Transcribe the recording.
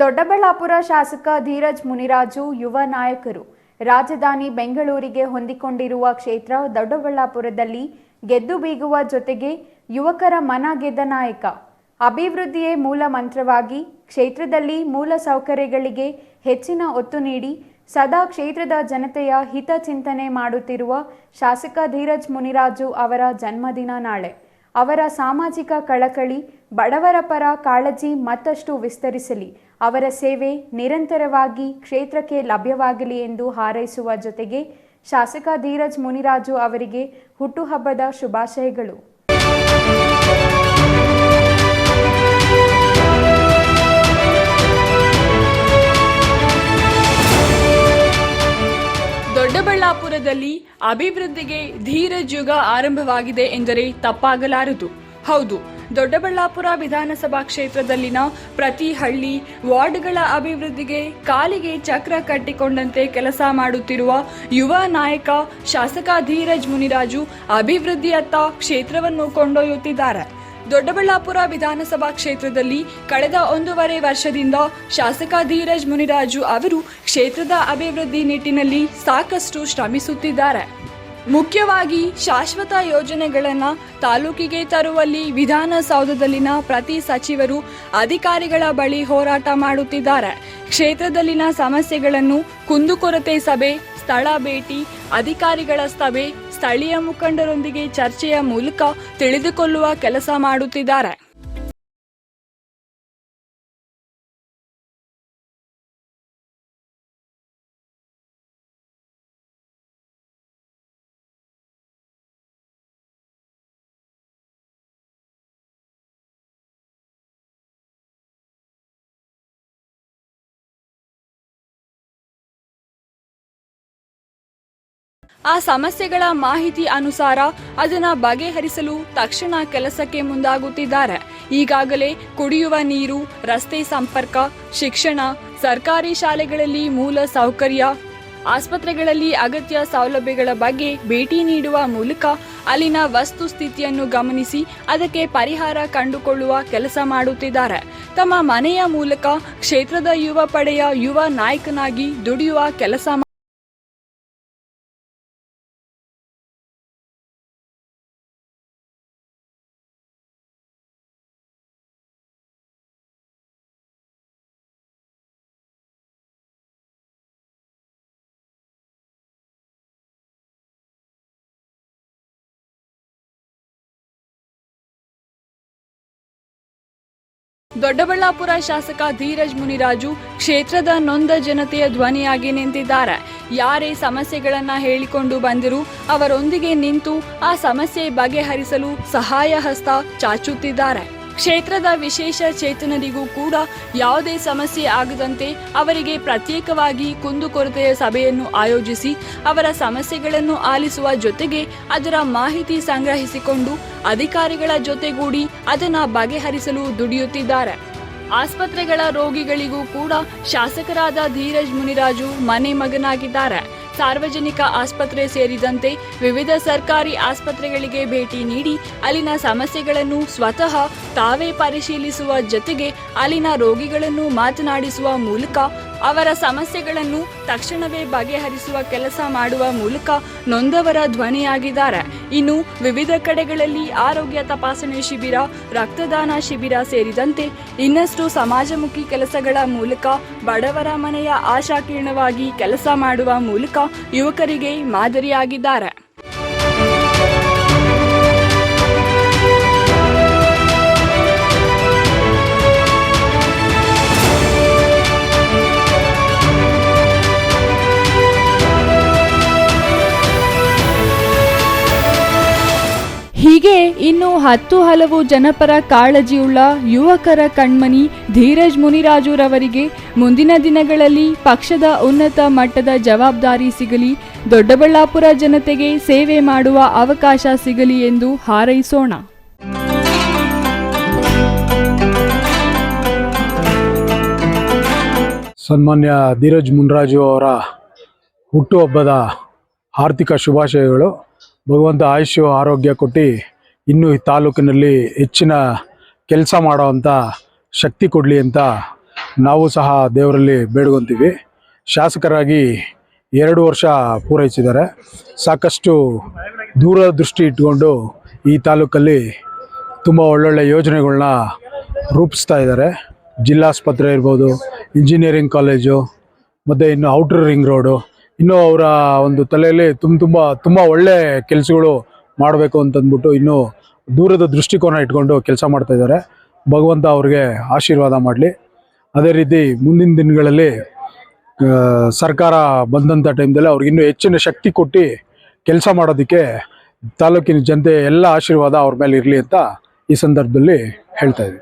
ದೊಡ್ಡಬಳ್ಳಾಪುರ ಶಾಸಕ ಧೀರಜ್ ಮುನಿರಾಜು, ಯುವ ನಾಯಕರು. ರಾಜಧಾನಿ ಬೆಂಗಳೂರಿಗೆ ಹೊಂದಿಕೊಂಡಿರುವ ಕ್ಷೇತ್ರ ದೊಡ್ಡಬಳ್ಳಾಪುರದಲ್ಲಿ ಗೆದ್ದು ಬೀಗುವ ಜೊತೆಗೆ ಯುವಕರ ಮನ ಗೆದ್ದ ನಾಯಕ. ಅಭಿವೃದ್ಧಿಯೇ ಮೂಲ ಮಂತ್ರವಾಗಿ ಕ್ಷೇತ್ರದಲ್ಲಿ ಮೂಲ ಸೌಕರ್ಯಗಳಿಗೆ ಹೆಚ್ಚಿನ ಒತ್ತು ನೀಡಿ ಸದಾ ಕ್ಷೇತ್ರದ ಜನತೆಯ ಹಿತ ಚಿಂತನೆ ಮಾಡುತ್ತಿರುವ ಶಾಸಕ ಧೀರಜ್ ಮುನಿರಾಜು ಅವರ ಜನ್ಮದಿನ ನಾಳೆ. ಅವರ ಸಾಮಾಜಿಕ ಕಳಕಳಿ ಬಡವರ ಪರ ಕಾಳಜಿ ಮತ್ತಷ್ಟು ವಿಸ್ತರಿಸಲಿ. ಅವರ ಸೇವೆ ನಿರಂತರವಾಗಿ ಕ್ಷೇತ್ರಕ್ಕೆ ಲಭ್ಯವಾಗಲಿ ಎಂದು ಹಾರೈಸುವ ಜೊತೆಗೆ ಶಾಸಕ ಧೀರಜ್ ಮುನಿರಾಜು ಅವರಿಗೆ ಹುಟ್ಟುಹಬ್ಬದ ಶುಭಾಶಯಗಳು. ದೊಡ್ಡಬಳ್ಳಾಪುರದಲ್ಲಿ ಅಭಿವೃದ್ಧಿಗೆ ಧೀರಜ್ ಯುಗ ಆರಂಭವಾಗಿದೆ ಎಂದರೆ ತಪ್ಪಾಗಲಾರದು. ಹೌದು ದೊಡ್ಡಬಳ್ಳಾಪುರ ವಿಧಾನಸಭಾ ಕ್ಷೇತ್ರದಲ್ಲಿನ ಪ್ರತಿ ಹಳ್ಳಿ ವಾರ್ಡ್ಗಳ ಅಭಿವೃದ್ಧಿಗೆ ಕಾಲಿಗೆ ಚಕ್ರ ಕಟ್ಟಿಕೊಂಡಂತೆ ಕೆಲಸ ಮಾಡುತ್ತಿರುವ ಯುವ ನಾಯಕ ಶಾಸಕ ಧೀರಜ್ ಮುನಿರಾಜು ಅಭಿವೃದ್ಧಿಯತ್ತ ಕ್ಷೇತ್ರವನ್ನು ಕೊಂಡೊಯ್ಯುತ್ತಿದ್ದಾರೆ. ದೊಡ್ಡಬಳ್ಳಾಪುರ ವಿಧಾನಸಭಾ ಕ್ಷೇತ್ರದಲ್ಲಿ ಕಳೆದ ಒಂದೂವರೆ ವರ್ಷದಿಂದ ಶಾಸಕ ಧೀರಜ್ ಮುನಿರಾಜು ಅವರು ಕ್ಷೇತ್ರದ ಅಭಿವೃದ್ಧಿ ನಿಟ್ಟಿನಲ್ಲಿ ಸಾಕಷ್ಟು ಶ್ರಮಿಸುತ್ತಿದ್ದಾರೆ. ಮುಖ್ಯವಾಗಿ ಶಾಶ್ವತ ಯೋಜನೆಗಳನ್ನು ತಾಲೂಕಿಗೆ ತರುವಲ್ಲಿ ವಿಧಾನಸೌಧದಲ್ಲಿನ ಪ್ರತಿ ಸಚಿವರು ಅಧಿಕಾರಿಗಳ ಬಳಿ ಹೋರಾಟ ಮಾಡುತ್ತಿದ್ದಾರೆ. ಕ್ಷೇತ್ರದಲ್ಲಿನ ಸಮಸ್ಯೆಗಳನ್ನು ಕುಂದುಕೊರತೆ ಸಭೆ, ಸ್ಥಳ ಭೇಟಿ, ಅಧಿಕಾರಿಗಳ ಸಭೆ, ಸ್ಥಳೀಯ ಮುಖಂಡರೊಂದಿಗೆ ಚರ್ಚೆಯ ಮೂಲಕ ತಿಳಿದುಕೊಳ್ಳುವ ಕೆಲಸ ಮಾಡುತ್ತಿದ್ದಾರೆ. ಆ ಸಮಸ್ಯೆಗಳ ಮಾಹಿತಿ ಅನುಸಾರ ಅದನ್ನು ಬಗೆಹರಿಸಲು ತಕ್ಷಣ ಕೆಲಸಕ್ಕೆ ಮುಂದಾಗುತ್ತಿದ್ದಾರೆ. ಈಗಾಗಲೇ ಕುಡಿಯುವ ನೀರು, ರಸ್ತೆ ಸಂಪರ್ಕ, ಶಿಕ್ಷಣ, ಸರ್ಕಾರಿ ಶಾಲೆಗಳಲ್ಲಿ ಮೂಲ ಸೌಕರ್ಯ, ಆಸ್ಪತ್ರೆಗಳಲ್ಲಿ ಅಗತ್ಯ ಸೌಲಭ್ಯಗಳ ಬಗ್ಗೆ ಭೇಟಿ ನೀಡುವ ಮೂಲಕ ಅಲ್ಲಿನ ವಸ್ತು ಸ್ಥಿತಿಯನ್ನು ಗಮನಿಸಿ ಅದಕ್ಕೆ ಪರಿಹಾರ ಕಂಡುಕೊಳ್ಳುವ ಕೆಲಸ ಮಾಡುತ್ತಿದ್ದಾರೆ. ತಮ್ಮ ಮನೆಯ ಮೂಲಕ ಕ್ಷೇತ್ರದ ಯುವ ಪಡೆಯ ಯುವ ನಾಯಕನಾಗಿ ದುಡಿಯುವ ಕೆಲಸ ದೊಡ್ಡಬಳ್ಳಾಪುರ ಶಾಸಕ ಧೀರಜ್ ಮುನಿರಾಜು ಕ್ಷೇತ್ರದ ನೊಂದ ಜನತೆಯ ಧ್ವನಿಯಾಗಿ ನಿಂತಿದ್ದಾರೆ. ಯಾರೇ ಸಮಸ್ಯೆಗಳನ್ನ ಹೇಳಿಕೊಂಡು ಬಂದಿರೂ, ಅವರೊಂದಿಗೆ ನಿಂತು ಆ ಸಮಸ್ಯೆ ಬಗೆಹರಿಸಲು ಸಹಾಯ ಹಸ್ತ ಚಾಚುತ್ತಿದ್ದಾರೆ. ಕ್ಷೇತ್ರದ ವಿಶೇಷ ಚೇತನರಿಗೂ ಕೂಡ ಯಾವುದೇ ಸಮಸ್ಯೆ ಆಗದಂತೆ ಅವರಿಗೆ ಪ್ರತ್ಯೇಕವಾಗಿ ಕುಂದುಕೊರತೆಯ ಸಭೆಯನ್ನು ಆಯೋಜಿಸಿ ಅವರ ಸಮಸ್ಯೆಗಳನ್ನು ಆಲಿಸುವ ಜೊತೆಗೆ ಅದರ ಮಾಹಿತಿ ಸಂಗ್ರಹಿಸಿಕೊಂಡು ಅಧಿಕಾರಿಗಳ ಜೊತೆಗೂಡಿ ಅದನ್ನು ಬಗೆಹರಿಸಲು ದುಡಿಯುತ್ತಿದ್ದಾರೆ. ಆಸ್ಪತ್ರೆಗಳ ರೋಗಿಗಳಿಗೂ ಕೂಡ ಶಾಸಕರಾದ ಧೀರಜ್ ಮುನಿರಾಜು ಮನೆ ಮಗನಾಗಿದ್ದಾರೆ. ಸಾರ್ವಜನಿಕ ಆಸ್ಪತ್ರೆ ಸೇರಿದಂತೆ ವಿವಿಧ ಸರ್ಕಾರಿ ಆಸ್ಪತ್ರೆಗಳಿಗೆ ಭೇಟಿ ನೀಡಿ ಅಲ್ಲಿನ ಸಮಸ್ಯೆಗಳನ್ನು ಸ್ವತಃ ತಾವೇ ಪರಿಶೀಲಿಸುವ ಜೊತೆಗೆ ಅಲ್ಲಿನ ರೋಗಿಗಳನ್ನು ಮಾತನಾಡಿಸುವ ಮೂಲಕ ಅವರ ಸಮಸ್ಯೆಗಳನ್ನು ತಕ್ಷಣವೇ ಬಗೆಹರಿಸುವ ಕೆಲಸ ಮಾಡುವ ಮೂಲಕ ನೊಂದವರ ಧ್ವನಿಯಾಗಿದ್ದಾರೆ. ಇನ್ನು ವಿವಿಧ ಕಡೆಗಳಲ್ಲಿ ಆರೋಗ್ಯ ತಪಾಸಣೆ ಶಿಬಿರ, ರಕ್ತದಾನ ಶಿಬಿರ ಸೇರಿದಂತೆ ಇನ್ನಷ್ಟು ಸಮಾಜಮುಖಿ ಕೆಲಸಗಳ ಮೂಲಕ ಬಡವರ ಮನೆಯ ಆಶಾಕಿರಣವಾಗಿ ಕೆಲಸ ಮಾಡುವ ಮೂಲಕ ಯುವಕರಿಗೆ ಮಾದರಿಯಾಗಿದ್ದಾರೆ. ಹೀಗೆ ಇನ್ನು ಹತ್ತು ಹಲವು ಜನಪರ ಕಾಳಜಿಯುಳ್ಳ ಯುವಕರ ಕಣ್ಮನಿ ಧೀರಜ್ ಮುನಿರಾಜುರವರಿಗೆ ಮುಂದಿನ ದಿನಗಳಲ್ಲಿ ಪಕ್ಷದ ಉನ್ನತ ಮಟ್ಟದ ಜವಾಬ್ದಾರಿ ಸಿಗಲಿ, ದೊಡ್ಡಬಳ್ಳಾಪುರ ಜನತೆಗೆ ಸೇವೆ ಮಾಡುವ ಅವಕಾಶ ಸಿಗಲಿ ಎಂದು ಹಾರೈಸೋಣ. ಸನ್ಮಾನ್ಯ ಧೀರಜ್ ಮುನ್ರಾಜು ಅವರ ಹುಟ್ಟುಹಬ್ಬದ ಆರ್ಥಿಕ ಶುಭಾಶಯಗಳು. ಭಗವಂತ ಆಯುಷ್ಯ ಆರೋಗ್ಯ ಕೊಟ್ಟು ಇನ್ನೂ ಈ ತಾಲೂಕಿನಲ್ಲಿ ಹೆಚ್ಚಿನ ಕೆಲಸ ಮಾಡೋವಂಥ ಶಕ್ತಿ ಕೊಡಲಿ ಅಂತ ನಾವು ಸಹ ದೇವರಲ್ಲಿ ಬೇಡ್ಕೊತೀವಿ. ಶಾಸಕರಾಗಿ ಎರಡು ವರ್ಷ ಪೂರೈಸಿದ್ದಾರೆ. ಸಾಕಷ್ಟು ದೂರದೃಷ್ಟಿ ಇಟ್ಕೊಂಡು ಈ ತಾಲೂಕಲ್ಲಿ ತುಂಬ ಒಳ್ಳೊಳ್ಳೆ ಯೋಜನೆಗಳನ್ನ ರೂಪಿಸ್ತಾ ಇದ್ದಾರೆ. ಜಿಲ್ಲಾಸ್ಪತ್ರೆ ಇರ್ಬೋದು ಇಂಜಿನಿಯರಿಂಗ್ ಕಾಲೇಜು ಮತ್ತು ಇನ್ನು ಔಟರ್ ರಿಂಗ್ ರೋಡು ಇನ್ನೂ ಅವರ ಒಂದು ತಲೆಯಲ್ಲಿ ತುಂಬ ತುಂಬ ತುಂಬ ಒಳ್ಳೆ ಕೆಲಸಗಳು ಮಾಡಬೇಕು ಅಂತಂದ್ಬಿಟ್ಟು ಇನ್ನೂ ದೂರದ ದೃಷ್ಟಿಕೋನ ಇಟ್ಕೊಂಡು ಕೆಲಸ ಮಾಡ್ತಾ ಇದ್ದಾರೆ. ಭಗವಂತ ಅವ್ರಿಗೆ ಆಶೀರ್ವಾದ ಮಾಡಲಿ. ಅದೇ ರೀತಿ ಮುಂದಿನ ದಿನಗಳಲ್ಲಿ ಸರ್ಕಾರ ಬಂದಂಥ ಟೈಮ್ದಲ್ಲಿ ಅವ್ರಿಗೆ ಇನ್ನೂ ಹೆಚ್ಚಿನ ಶಕ್ತಿ ಕೊಟ್ಟು ಕೆಲಸ ಮಾಡೋದಕ್ಕೆ ತಾಲೂಕಿನ ಜನತೆ ಎಲ್ಲ ಆಶೀರ್ವಾದ ಅವ್ರ ಮೇಲೆ ಇರಲಿ ಅಂತ ಈ ಸಂದರ್ಭದಲ್ಲಿ ಹೇಳ್ತಾ ಇದ್ದೀವಿ